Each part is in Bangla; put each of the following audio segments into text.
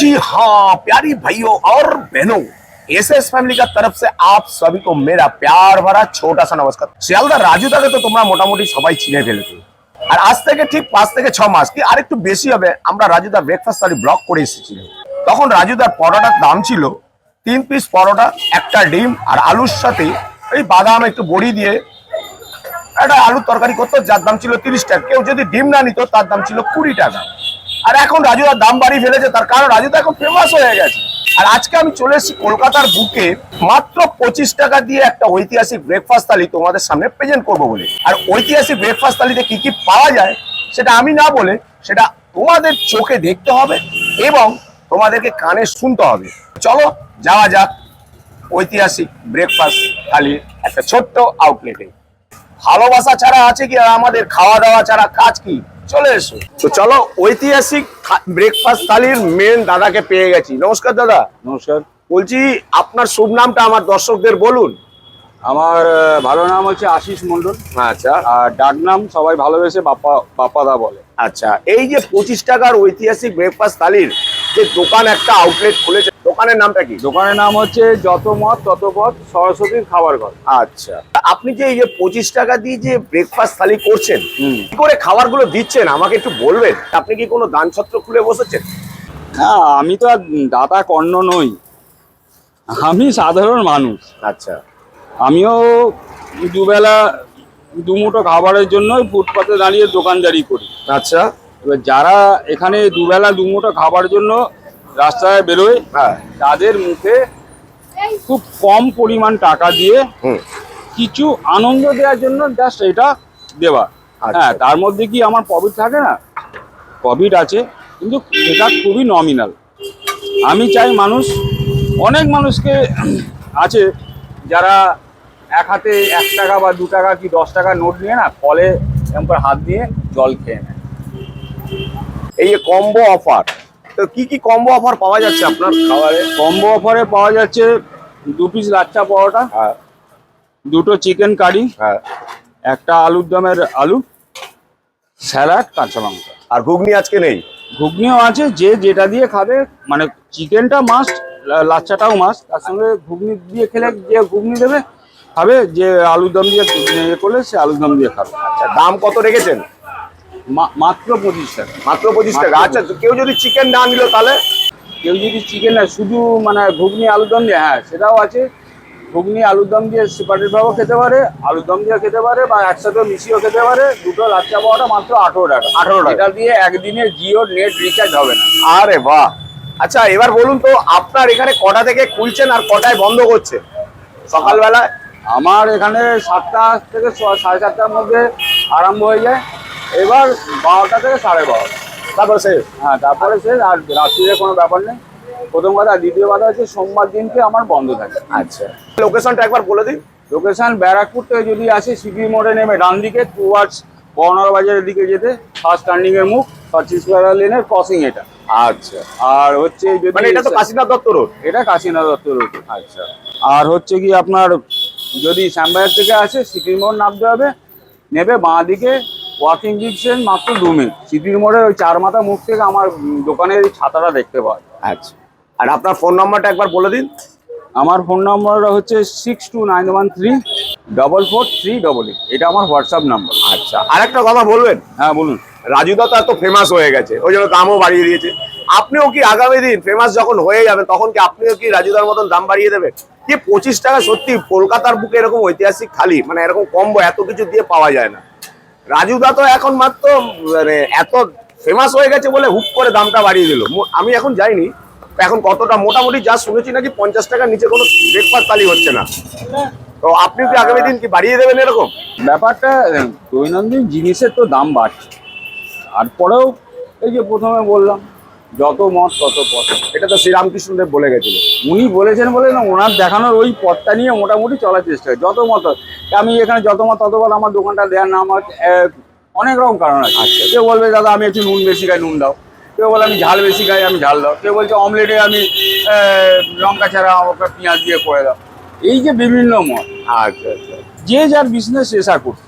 जी हाँ प्यारी भाइयों और बहनों एस एस फैमिली का तरफ से आप सभी को मेरा प्यार भरा छोटा सा নমস্কার শিয়ালদা রাজুদাকে তো তোমরা মোটামুটি সবাই চিনে ফেলেছো আর আজ থেকে ঠিক পাঁচ থেকে ছ মাস কি আরেকটু বেশি হবে আমরা রাজুদা ব্রেকফাস্ট থালি ব্লগ করে এসেছিলাম তখন রাজুদার পরোটার দাম ছিল তিন পিস পরোটা একটা ডিম আর আলুর সাথে এই বাদাম একটু বড়ি দিয়ে একটা আলুর তরকারি করতো যার দাম ছিল তিরিশ টাকা কেউ যদি ডিম না নিত তার দাম ছিল কুড়ি টাকা আর এখন রাজুদার দাম বাড়িয়ে ফেলেছে, তার কারণ রাজুদা এখন ফেমাস হয়ে গেছে। আর আজকে আমি চলে এসেছি কলকাতার বুকে, মাত্র পঁচিশ টাকা দিয়ে একটা ঐতিহাসিক ব্রেকফাস্ট থালি তোমাদের সামনে প্রেজেন্ট করব বলে। আর ঐতিহাসিক ব্রেকফাস্ট থালিতে কি কি পাওয়া যায়, সেটা আমি না বলে, সেটা তোমাদের চোখে দেখতে হবে এবং তোমাদেরকে কানে শুনতে হবে। চলো, যাওয়া যাক ঐতিহাসিক ব্রেকফাস্ট থালির একটা ছোট্ট আউটলেটে ভালোবাসা ছাড়া আছে কি আর আমাদের? খাওয়া দাওয়া ছাড়া কাজ কি? চলে এসো। তো চলো ঐতিহাসিক ব্রেকফাস্ট থালির মেন দাদাকে পেয়ে গেছি। নমস্কার দাদা। নমস্কার। বলছি আপনার শুভ নামটা আমার দর্শকদের বলুন। আমার ভালো নাম হচ্ছে আশিস মন্ডল আচ্ছা। আর ডাক নাম সবাই ভালোবেসে বাপ্পা বাপ্পাদা বলে। আচ্ছা এই যে পঁচিশ টাকার ঐতিহাসিক ব্রেকফাস্ট থালির যে দোকান একটা আউটলেট খুলেছে দোকানের নামটা কি? দোকানের নাম হচ্ছে যত মত তত পথ সরস্বতীর খাবার ঘর। আচ্ছা। আপনি যে এই যে পঁচিশ টাকা দিয়ে যে ব্রেকফাস্ট থালি করছেন। কি করে খাবারগুলো দিচ্ছেন? আমাকে একটু বলবেন। আপনি কি কোনো দান ছত্র খুলে বসেছেন? হ্যাঁ আমি তো আর দাতা কর্ণ নই। আমি সাধারণ মানুষ। আচ্ছা। আমিও দুবেলা দুমুঠো খাবারের জন্যই ফুটপাতে দাঁড়িয়ে দোকানদারি করি। আচ্ছা। এবার যারা এখানে দুবেলা দুমুঠো খাবার জন্য রাস্তায় বেরোয় হ্যাঁ। তাদের মুখে খুব কম পরিমাণ টাকা দিয়ে কিছু আনন্দ দেওয়ার জন্য জাস্ট এটা দেওয়া। আচ্ছা। হ্যাঁ তার মধ্যে কি আমার প্রফিট থাকে না? প্রফিট আছে কিন্তু এটা খুবই নমিনাল আমি চাই মানুষ অনেক মানুষকে আছে যারা এক হাতে এক টাকা বা দু টাকা কি দশ টাকা নোট নিয়ে না কলে করে হাত দিয়ে জল খেয়ে নেয়। এই যে কম্বো অফার তো কি কি কম্বো অফার পাওয়া যাচ্ছে আপনার? খাবারে? কম্বো অফারে পাওয়া যাচ্ছে দু পিস লাচ্চা পরোটা হ্যাঁ। দুটো চিকেন কারি হ্যাঁ। একটা আলুর দমের আলু স্যালাড কাঁচা মাংস আর ঘুগনি আজকে নেই? ঘুগনিও আছে যে যেটা দিয়ে খাবে মানে চিকেনটা মাস্ট লাচ্চাটাও মাস্ট তার সঙ্গে ঘুগনি দিয়ে খেলে যে ঘুগনি দেবে খাবে যে আলুর দম দিয়ে ইয়ে করলে সে আলুর দম দিয়ে খাবে। আচ্ছা দাম কত রেখেছেন? মাত্র পঁচিশ টাকা। মাত্র পঁচিশ টাকা। আচ্ছা কেউ যদি চিকেন না নিল তাহলে? কেউ যদি চিকেন না শুধু মানে ঘুগনি আলুর দম দিয়ে হ্যাঁ সেটাও আছে। ঘুগনি আলুর দম দিয়ে সেপারেট ভাবেও খেতে পারে আলুর দম দিয়ে খেতে পারে বা একসাথে মিশিয়েও খেতে পারে। দুটো লাচ্চা পাওয়াটা মাত্র আঠেরো টাকা। 18 টাকা। এটা দিয়ে একদিনে জিও নেট রিচার্জ হবে না। আরে বাহ! আচ্ছা এবার বলুন তো আপনার এখানে কটা থেকে খুলছেন আর কটায় বন্ধ করছে? সকালবেলায়? আমার এখানে সাতটা থেকে সাড়ে সাতটার মধ্যে আরম্ভ হয়ে যায়। এবার বারোটা থেকে সাড়ে বারোটা। তারপর শেষ? হ্যাঁ তারপরে শেষ আর রাত্রিরে কোনো ব্যাপার নেই। প্রথম কথা দ্বিতীয় কথা হচ্ছে সোমবার দিনকে আমার বন্ধ থাকে। আচ্ছা। লোকেশনটা একবার বলে দিন। লোকেশন ব্যারাকপুর থেকে যদি আসে সিপি মোড়ে নেমে ডান দিকে টুয়ার্ডস বহনার বাজারের দিকে যেতে ফার্স্ট টার্নিং এর মুখ পঁচিশপাড়া লেনের ক্রসিং এটা। আচ্ছা। আর হচ্ছে মানে এটা তো কাশীনাথ দত্ত রোড এটা কাশীনাথ দত্ত রোড আচ্ছা। আর হচ্ছে কি আপনার যদি শ্যামবাজার থেকে আসে সিটির মোড় নামতে হবে নেবে বাঁ দিকে ওয়াকিং ডিস্টেন্স মাত্র দু মিনিট। সিটির মোড়ের ওই চার মাথা মুখ থেকে আমার দোকানের ছাতাটা দেখতে পাওয়া যায়। আচ্ছা। আর আপনার ফোন নাম্বারটা একবার বলে দিন। আমার ফোন নম্বর হচ্ছে six two nine one three double four three double eight এটা আমার হোয়াটসঅ্যাপ নাম্বার আচ্ছা। আরেকটা কথা বলবেন? হ্যাঁ বলুন। রাজুদা তো এত ফেমাস হয়ে গেছে। ওই জন্য দামও বাড়িয়ে দিয়েছে। আপনিও কি আগামী দিন ফেমাস যখন হয়ে যাবেন তখন কি আপনিও কি রাজুদার মতন দাম বাড়িয়ে দেবেন? যে পঁচিশ টাকা সত্যি কলকাতার বুকে এরকম ঐতিহাসিক থালি মানে এরকম কম্বো এত কিছু দিয়ে পাওয়া যায় না। রাজুদা তো এখন মাত্র মানে এত ফেমাস হয়ে গেছে বলে হুক করে দামটা বাড়িয়ে দিল। আমি এখন যাইনি। এখন কতটা, মোটামুটি যা শুনেছি নাকি পঞ্চাশ টাকার নিচে কোনো ব্রেকফাস্ট তালি হচ্ছে না। তো আপনি কি আগামী দিন কি বাড়িয়ে দেবেন এরকম? ব্যাপারটা দৈনন্দিন জিনিসের তো দাম বাড়ছে। তারপরেও এই যে প্রথমে বললাম যত মত তত পথ। এটা তো শ্রীরামকৃষ্ণদেব বলে গেছিল। উনি বলেছেন বলে না ওনার দেখানোর ওই পথটা নিয়ে মোটামুটি চলার চেষ্টা করি যত মত আমি এখানে যত মত তত বল আমার দোকানটা দেওয়ার নাম হচ্ছে আহ, অনেক রকম কারণ আছে। আচ্ছা। কেউ বলবে দাদা আমি একটু নুন বেশি খাই নুন দাও। কেউ বলে আমি ঝাল বেশি খাই আমি ঝাল দাও। কেউ বলছে অমলেটে আমি লঙ্কা ছাড়া আমাকে পেঁয়াজ দিয়ে করে দাও। এই যে বিভিন্ন মত। আচ্ছা আচ্ছা। যে যার বিজনেস এসা করছে।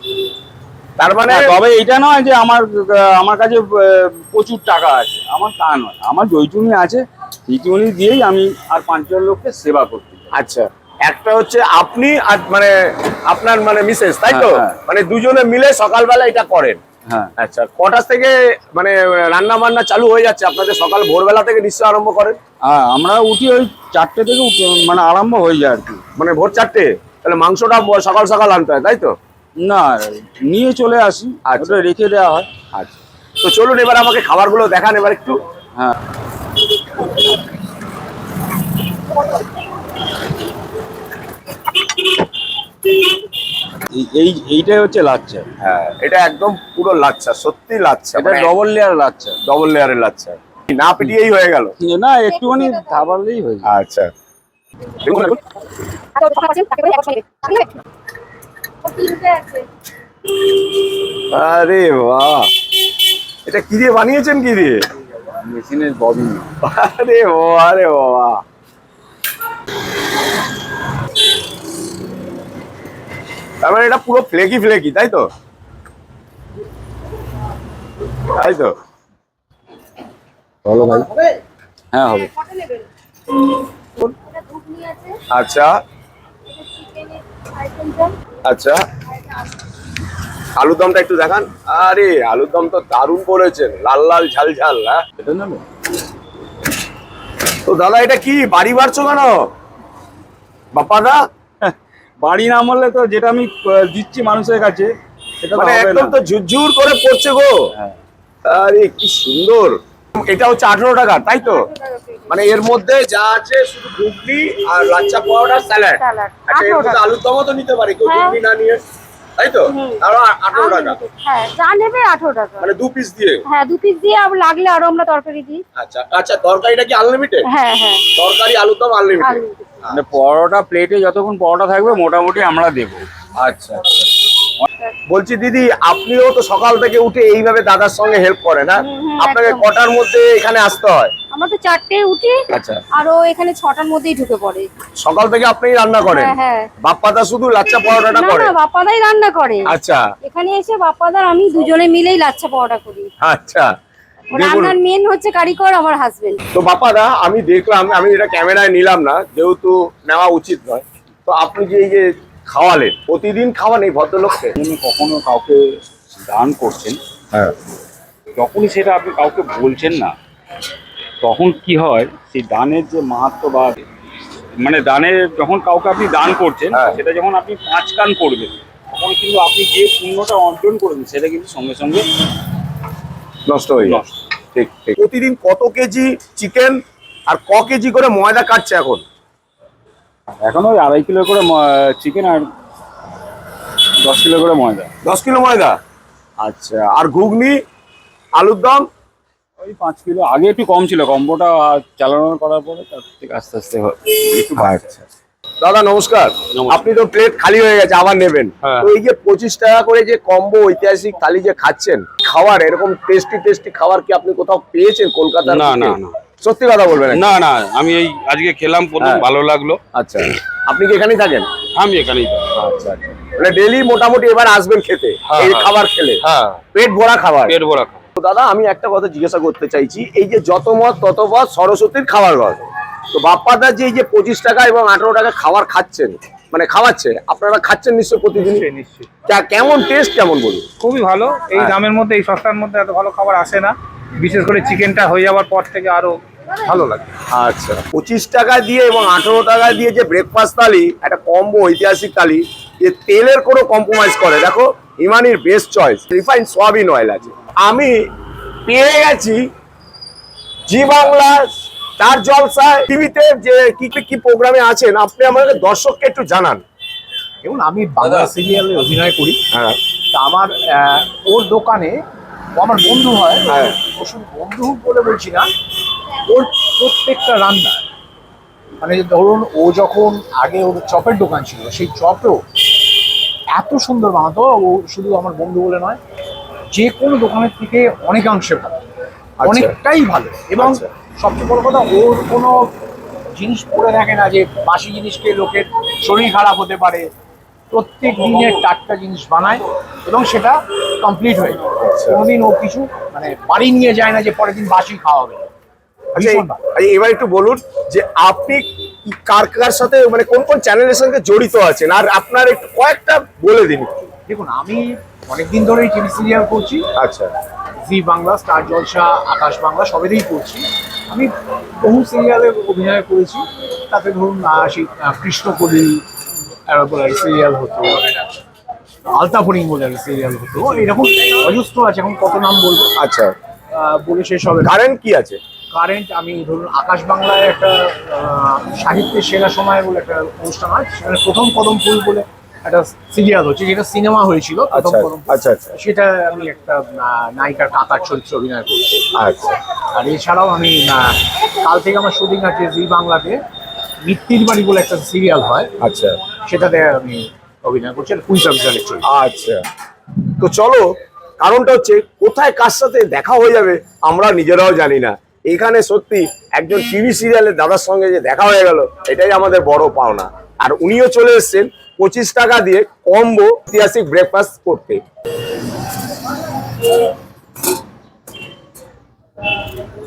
তার মানে তবে এটা নয় যে আমার আমার কাছে প্রচুর টাকা আছে। আমার তা নয়। আমার আছে দিয়েই আমি আর পাঁচজন লোককে সেবা করতে আচ্ছা। একটা হচ্ছে আপনি আর মানে আপনার মানে মিসেস তাই তো? হ্যাঁ, হ্যাঁ। মানে দুজনে মিলে সকালবেলা এটা করেন। হ্যাঁ। আচ্ছা কটা থেকে মানে রান্না বান্না চালু হয়ে যাচ্ছে? আপনাদের সকাল ভোরবেলা থেকে নিশ্চয় আরম্ভ করেন? হ্যাঁ আমরা উঠি ওই চারটে থেকে মানে আরম্ভ হয়ে যায় আর কি। মানে ভোর চারটে? তাহলে মাংসটা সকাল সকাল আনতে হয় তাই তো? না নিয়ে চলে আসি। আচ্ছা। রেখে দেওয়া হয়। আচ্ছা। তো চলুন এবার আমাকে খাবারগুলো দেখান এবার একটু। হ্যাঁ। এই- এই এইটাই হচ্ছে লাচ্চা হ্যাঁ। এটা একদম পুরো লাচ্ছা সত্যি লাচ্ছা। এটা ডবল লেয়ার লাচ্চা ডবল লেয়ারের লাচ্ছা। না পিটিয়েই হয়ে গেল। না একটুখানি খাবারলেই হয়ে আচ্ছা। দেখুন দেখুন। আরে বাহ। এটা কি দিয়ে বানিয়েছেন কি দিয়ে? মেশিনের ববিন আরে বাবা আরে বাবা তার মানে এটা পুরো ফ্লেকি ফ্লেকি তাই তো? তাই তো? বলো ভাই। হ্যাঁ হবে। আচ্ছা। আচ্ছা। আলুর দমটা একটু দেখান। আরে আলুর দম তো দারুণ করেছেন। লাল লাল ঝাল ঝাল হ্যাঁ? তো দাদা এটা কি? বাড়ি বাড়ছো কেন? বাপ্পা দা? বাড়ি না মারলে তো যেটা আমি দিচ্ছি মানুষের কাছে সেটা তো মানে একদম তো ঝুরঝুর করে পড়ছে গো। হ্যাঁ। আরে কি সুন্দর। এটা হচ্ছে আঠারো টাকা তাই তো? মানে এর মধ্যে যা আছে শুধু ঘুগনি আর লাচ্চা পাউডার স্যালাড। আচ্ছা এর মধ্যে আলুর দমও তো নিতে পারে কেউ হ্যাঁ। ঘুগনি না নিয়ে তাই তো? আরও আঠারো টাকা। হ্যাঁ যা নেবে আঠারো টাকা। মানে দু পিস দিয়ে? হ্যাঁ দু পিস দিয়ে লাগলে আরও আমরা তরকারি দিই। আচ্ছা আচ্ছা তরকারিটা কি আনলিমিটেড হ্যাঁ হ্যাঁ। তরকারি আলুর দম আনলিমিটেড মানে পরোটা প্লেটে যতক্ষণ পরোটা থাকবে মোটামুটি আমরা দেবো। আচ্ছা। বলছি দিদি আপনিও তো সকাল থেকে উঠে এইভাবে দাদার সঙ্গে হেল্প করেন হ্যাঁ? হুম, হুম, আপনাকে কটার মধ্যে এখানে আসতে হয়? আমরা তো চারটে উঠি আচ্ছা। আরও এখানে ছটার মধ্যেই ঢুকে পড়ে। সকাল থেকে আপনিই রান্না করেন? হ্যাঁ। হ্যাঁ বাপ্পাদা শুধু লাচ্চা পরোটাটা করে না বাপ্পাদাই রান্না করে। আচ্ছা। এখানে এসে বাপ্পাদার আমি দুজনে মিলেই লাচ্ছা পাওয়াটা করি। আচ্ছা। রান্নার মেন হচ্ছে কারিগর আমার হাজবেন্ড তো বাপ্পাদা আমি দেখলাম আমি এটা ক্যামেরায় নিলাম না যেহেতু নেওয়া উচিত নয়। তো আপনি যে এই যে খাওয়ালেন। প্রতিদিন খাওয়ান এই ভদ্রলোককে। আপনি কখনো কাউকে দান করছেন? হ্যাঁ। যখনই সেটা আপনি কাউকে বলছেন না তখন কি হয়? সেই দানের যে মাহাত্ম বা মানে দানের যখন কাউকে আপনি দান করছেন হ্যাঁ। সেটা যখন আপনি পাঁচ কান করবেন তখন কিন্তু আপনি যে পুণ্যটা অর্জন করবেন সেটা কিন্তু সঙ্গে সঙ্গে নষ্ট হয়ে যায়। নষ্ট। ঠিক ঠিক। প্রতিদিন কত কেজি চিকেন আর ক কেজি করে ময়দা কাটছে এখন? এখন ওই আড়াই কিলো করে চিকেন আর দশ কিলো করে ময়দা। দশ কিলো ময়দা? আচ্ছা আর ঘুগনি আলুর দম? ওই পাঁচ কিলো আগে একটু কম ছিল কম্বোটা চালানো করার পরে তার থেকে আস্তে আস্তে একটু বাড়ছে। দাদা নমস্কার। আপনি তো প্লেট খালি হয়ে গেছে আবার নেবেন। হ্যাঁ। তো এই যে পঁচিশ টাকা করে যে কম্বো ঐতিহাসিক থালি যে খাচ্ছেন খাবার এরকম টেস্টি টেস্টি খাবার কি আপনি কোথাও পেয়েছেন কলকাতা না, না, না। সত্যি কথা বলবেন না না আমি এই আজকে খেলাম প্রথম হ্যাঁ। ভালো লাগল। আচ্ছা। আপনি কি এখানেই থাকেন? আমি এখানেই থাকি। আচ্ছা আচ্ছা। মানে ডেলি মোটামুটি এবার আসবেন খেতে হ্যাঁ, এই হ্যাঁ। খাবার খেলে। হ্যাঁ। পেট ভরা খাবার। পেট ভরা খাব। তো দাদা আমি একটা কথা জিজ্ঞাসা করতে চাইছি এই যে যত মত তত পথ সরস্বতীর খাবার ঘর তো বাপ্পাদা যে এই যে পঁচিশ টাকা এবং আঠারো টাকা খাবার খাচ্ছেন মানে খাওয়াচ্ছে আপনারা খাচ্ছেন নিশ্চয় প্রতিদিন নিশ্চয়ই তা- কেমন টেস্ট কেমন বলুন? খুবই ভালো। এই। দামের মধ্যে এই সস্তার মধ্যে এত ভালো খাবার আসে না। বিশেষ করে চিকেনটা হয়ে যাওয়ার পর থেকে আরও ভালো লাগে। আচ্ছা। পঁচিশ টাকা দিয়ে এবং আঠারো টাকা দিয়ে যে ব্রেকফাস্ট থালি একটা কম্বো ঐতিহাসিক থালি যে তেলের কোনো কম্প্রোমাইজ করে। দেখো ইমানির best choice refine soybean oil আছে। আমি পেয়ে গেছি জি বাংলা তার জলসা টিভিতে যে কি কি- কি প্রোগ্রামে আছেন আপনি আমাদের দর্শককে একটু জানান। দেখুন আমি বাংলা সিরিয়ালে অভিনয় করি। হ্যাঁ। তা আমার আহ, ওর দোকানে আমার বন্ধু হয়। হ্যাঁ। বন্ধু বলে বলছি না ওর প্রত্যেকটা রান্না মানে ধরুন ও যখন আগে ওর চপের দোকান ছিল সেই চপেও এত সুন্দর বানাতো ও শুধু আমার বন্ধু বলে নয় যে কোনো দোকানের থেকে অনেকাংশে ভালো অনেকটাই ভালো। এবং আচ্ছা। সবচেয়ে বড় কথা ওর কোনো জিনিস পড়ে থাকে না যে বাসি জিনিসকে লোকের শরীর খারাপ হতে পারে। প্রত্যেক দিনের টাটকা জিনিস বানায় এবং সেটা কমপ্লিট হয়ে যায়। কোনোদিন ও কিছু মানে বাড়ি নিয়ে যায় না যে পরের দিন বাসি খাওয়া হবে আচ্ছা। এই- এবার একটু বলুন যে আপনি কার কার সাথে মানে কোন কোন চ্যানেলের সঙ্গে জড়িত আছেন? আর আপনার একটু কয়েকটা বলে দিন দেখুন আমি অনেকদিন ধরেই টিভি সিরিয়াল করছি। আচ্ছা। জি বাংলা স্টার জলসা আকাশ বাংলা সবেতেই করছি। আমি বহু সিরিয়ালে অভিনয় করেছি। তাতে ধরুন সেই কৃষ্ণকলি সিরিয়াল হতো আলতাফরিং বলে সিরিয়াল হতো। এরকম অজস্র আছে এখন কত নাম বলব? আচ্ছা। বলে শেষ হবে কারেন্ট কি আছে? কারেন্ট আমি ধরুন আকাশ বাংলায় একটা সাহিত্যের সেরা সময় বলে একটা অনুষ্ঠান হয় সেখানে প্রথম কদম ফুল বলে একটা সিরিয়াল হচ্ছে যেটা সিনেমা হয়েছিল প্রথম আচ্ছা কদম আচ্ছা আচ্ছা। সেটা আমি একটা নায়িকার কাতার চরিত্রে অভিনয় করছি। আচ্ছা। আর এছাড়াও আমি কাল থেকে আমার শুটিং আছে জি বাংলাতে মিত্তির বাড়ি বলে একটা সিরিয়াল হয়। আচ্ছা। সেটাতে আমি অভিনয় করছি পুলিশ অফিসারের চরিত্র। আচ্ছা। তো চলো কারণটা হচ্ছে কোথায় কার সাথে দেখা হয়ে যাবে আমরা নিজেরাও জানি না। এখানে সত্যি একজন টিভি সিরিয়ালের দাদার সঙ্গে যে দেখা হয়ে গেল এটাই আমাদের বড় পাওনা। আর উনিও চলে এসেছেন পঁচিশ টাকা দিয়ে কম্বো ঐতিহাসিক ব্রেকফাস্ট করতে।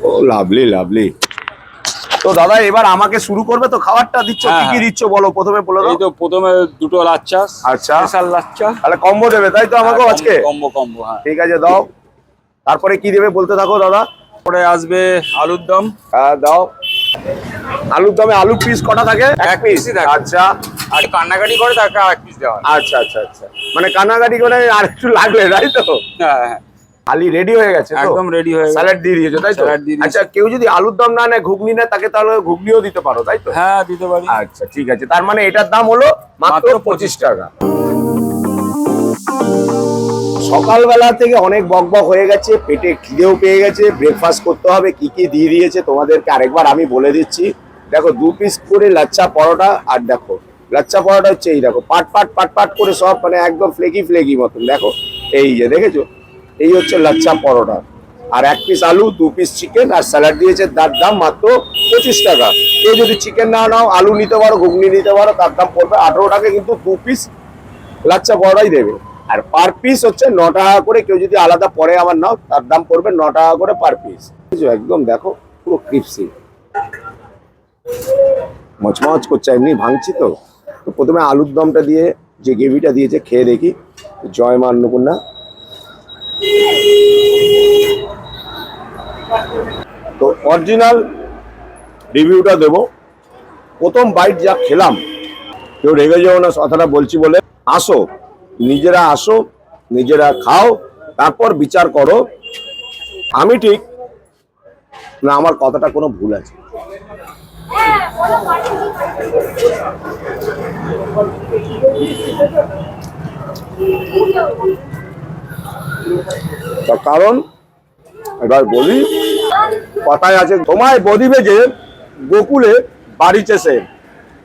ও লাভলি লাভলি তো দাদা এবার আমাকে শুরু করবে তো? খাবারটা দিচ্ছ হ্যাঁ, কি কি হ্যাঁ। দিচ্ছ বলো? প্রথমে বলে দাও। এই তো প্রথমে দুটো লাচ্চা আচ্ছা। স্পেশাল লাচ্চা তাহলে কম্বো দেবে তাই তো আমাকেও আজকে? কম্বো কম্বো হ্যাঁ। ঠিক আছে দাও। তারপরে কি দেবে বলতে থাকো দাদা? পরে আসবে আলুর দম। হ্যাঁ দাও। আলুর দমে আলু পিস কটা থাকে? এক পিস piece-ই থাকে। আচ্ছা। আর কান্নাকাটি করে তাকে এক পিস দেওয়া আচ্ছা আচ্ছা আচ্ছা। মানে কান্নাকাটি করে আর একটু লাগলে তাই তো? হ্যাঁ হ্যাঁ। খালি রেডি হয়ে গেছে একদম রেডি হয়ে গেছে। স্যালাড দিয়ে দিয়েছ তাই তো। আচ্ছা কেউ যদি আলুর দম না নেয় ঘুগনি নেয় তাকে তাহলে ঘুগনিও দিতে পারো তাই তো? হ্যাঁ দিতে পারি। আচ্ছা ঠিক আছে। তার মানে এটার দাম হলো মাত্র পঁচিশ টাকা। সকালবেলা থেকে অনেক বকবক হয়ে গেছে, পেটে খিদেও পেয়ে গেছে ব্রেকফাস্ট করতে হবে, কি কি দিয়ে দিয়েছে তোমাদেরকে আরেকবার আমি বলে দিচ্ছি। দেখো, দু পিস করে লাচ্চা পরোটা, আর দেখো লাচ্চা পরোটা হচ্ছে এই দেখো, পাট পাট পাট পাট করে সব মানে একদম ফ্লেকি ফ্লেকি মতন, দেখো, এই যে দেখেছ? এই হচ্ছে লাচ্চা পরোটা। আর এক পিস আলু, দু পিস চিকেন আর স্যালাড দিয়েছে, তার দাম মাত্র পঁচিশ টাকা। কেউ যদি চিকেন না নাও, আলু নিতে পারো, ঘুগনি নিতে পারো, তার দাম পড়বে আঠেরো টাকা, কিন্তু দু পিস লাচ্চা পরোটাই দেবে। আর পার পিস হচ্ছে ন টাকা করে কেউ যদি আলাদা পরে আবার নাও, তার দাম পড়বে ন টাকা করে পার পিস একদম দেখো, পুরো ক্রিপসি। মচমচ করছে, এমনি ভাঙছি তো। তো প্রথমে আলুর দমটা দিয়ে যে গ্রেভিটা দিয়েছে, খেয়ে দেখি। জয় মা অন্নপূর্ণা। তো অরিজিনাল রিভিউটা দেবো। প্রথম বাইট যা খেলাম, কেউ রেগে যাও না, কথাটা বলছি বলে। আসো। নিজেরা আসো, নিজেরা খাও, তারপর বিচার করো। আমি ঠিক, না, আমার কথাটা কোনো ভুল আছে। তার কারণ, এবার বলি, কথায় আছে, তোমায় বদিবে যে, গোকুলে বাড়িছে সে,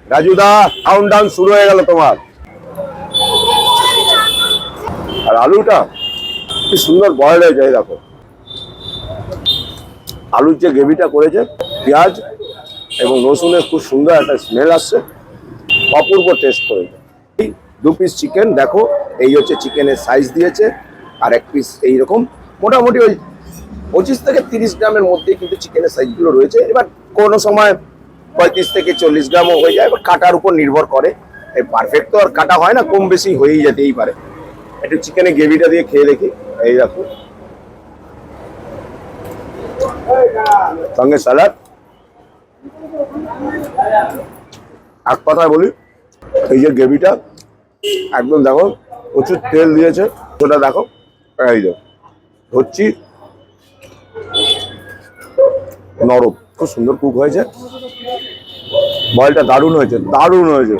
রাজুদা কাউন্ট শুরু হয়ে গেল তোমার। আর আলুটা কি সুন্দর বয়েল হয়ে যায়, দেখো। আলুর যে গ্রেভিটা করেছে, পেঁয়াজ এবং রসুনের খুব সুন্দর একটা স্মেল আসছে, অপূর্ব টেস্ট করেছে। দু পিস চিকেন দেখো, এই হচ্ছে চিকেনের সাইজ দিয়েছে, আর এক পিস এইরকম। মোটামুটি ওই পঁচিশ থেকে তিরিশ গ্রামের মধ্যেই কিন্তু চিকেনের সাইজগুলো রয়েছে। এবার কোনো সময় পঁয়ত্রিশ থেকে চল্লিশ গ্রামও হয়ে যায়, এবার কাটার উপর নির্ভর করে। এই পারফেক্ট তো আর কাটা হয় না, কম বেশি হয়েই যেতেই পারে। একটু চিকেনের গ্রেভিটা দিয়ে খেয়ে দেখি। এই দেখো। সঙ্গে স্যালাড এক কথায় বলি, এই যে গ্রেভিটা একদম দেখো, প্রচুর তেল দিয়েছে। ওটা দেখো, এই দেখো ধরছি। নরম, খুব সুন্দর কুক হয়েছে। বয়েলটা দারুণ হয়েছে দারুণ হয়েছে।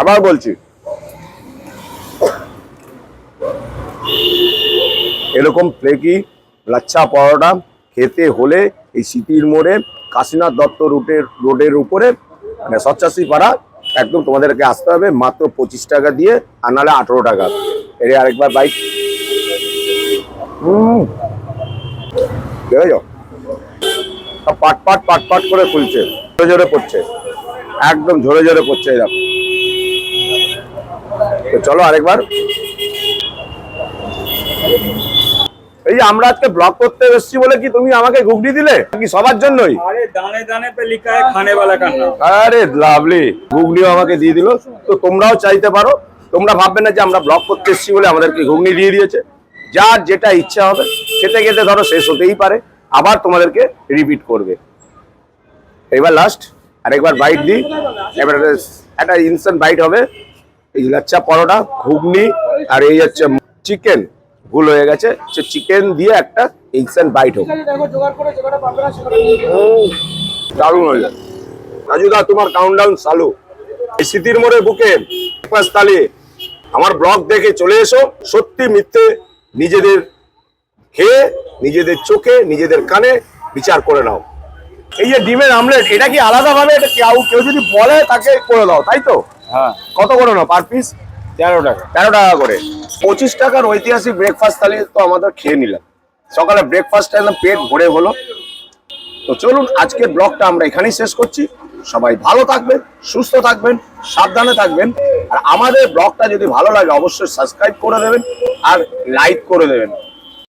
আবার বলছি এরকম ফ্লেকি লাচ্ছা পরোটা খেতে হলে এই সিটির মোড়ে, কাশীনাথ দত্ত রুটের রোডের উপরে মানে সচ্চাশি পাড়া একদম তোমাদেরকে আসতে হবে মাত্র পঁচিশ টাকা দিয়ে আর নাহলে আঠেরো টাকা। এর আরেকবার বাইক হুম। পাট পাট পাট পাট করে খুলছে। ঝরে ঝরে পড়ছে একদম ঝরে ঝরে পড়ছে দেখো। তো চলো আরেকবার। এই যে আমরা আজকে ব্লগ করতে এসেছি বলে কি তুমি আমাকে ঘুগনি দিলে কি সবার জন্যই अरे दाने दाने पे लिखा है खाने वाला का नाम আরে লাভলি ঘুগনিও আমাকে দিয়ে দিল তো তোমরাও চাইতে পারো তোমরা ভাববে না যে আমরা ব্লগ করতে এসেছি বলে আমাদেরকে ঘুগনি দিয়ে দিয়েছে যার যেটা ইচ্ছা হবে খেতে খেতে ধরো শেষ হতেই পারে আবার তোমাদেরকে রিপিট করবে এবার লাস্ট আরেকবার বাইট দিই এবার একটা ইনস্ট্যান্ট বাইট হবে এই লাচ্চা পরোটা ঘুগনি আর এই হচ্ছে চিকেন ভুল হয়ে গেছে সে চিকেন দিয়ে একটা ইনস্ট্যান্ট বাইট হোক। দারুণ হয়ে যাবে রাজুদা তোমার কাউন্টডাউন চালু। এই স্মৃতির মোড়ে বুকে পাঁচ আমার ব্লগ দেখে চলে এসো সত্যি মিথ্যে নিজেদের খেয়ে নিজেদের চোখে নিজেদের কানে বিচার করে নাও। এই যে ডিমের আমলেট এটা কি আলাদা ভাবে এটা কেউ কেউ যদি বলে তাকে করে দাও তাই তো? হ্যাঁ। কত করে নাও পার পিস তেরো টাকা। তেরো টাকা করে। পঁচিশ টাকার ঐতিহাসিক ব্রেকফাস্ট থালি তো আমাদের খেয়ে নিলাম। সকালে ব্রেকফাস্টটা একদম পেট ভরে হলো। তো চলুন, আজকের ব্লগটা আমরা এখানেই শেষ করছি। সবাই ভালো থাকবেন, সুস্থ থাকবেন, সাবধানে থাকবেন। আর আমাদের ব্লগটা যদি ভালো লাগে, অবশ্যই সাবস্ক্রাইব করে দেবেন আর লাইক করে দেবেন।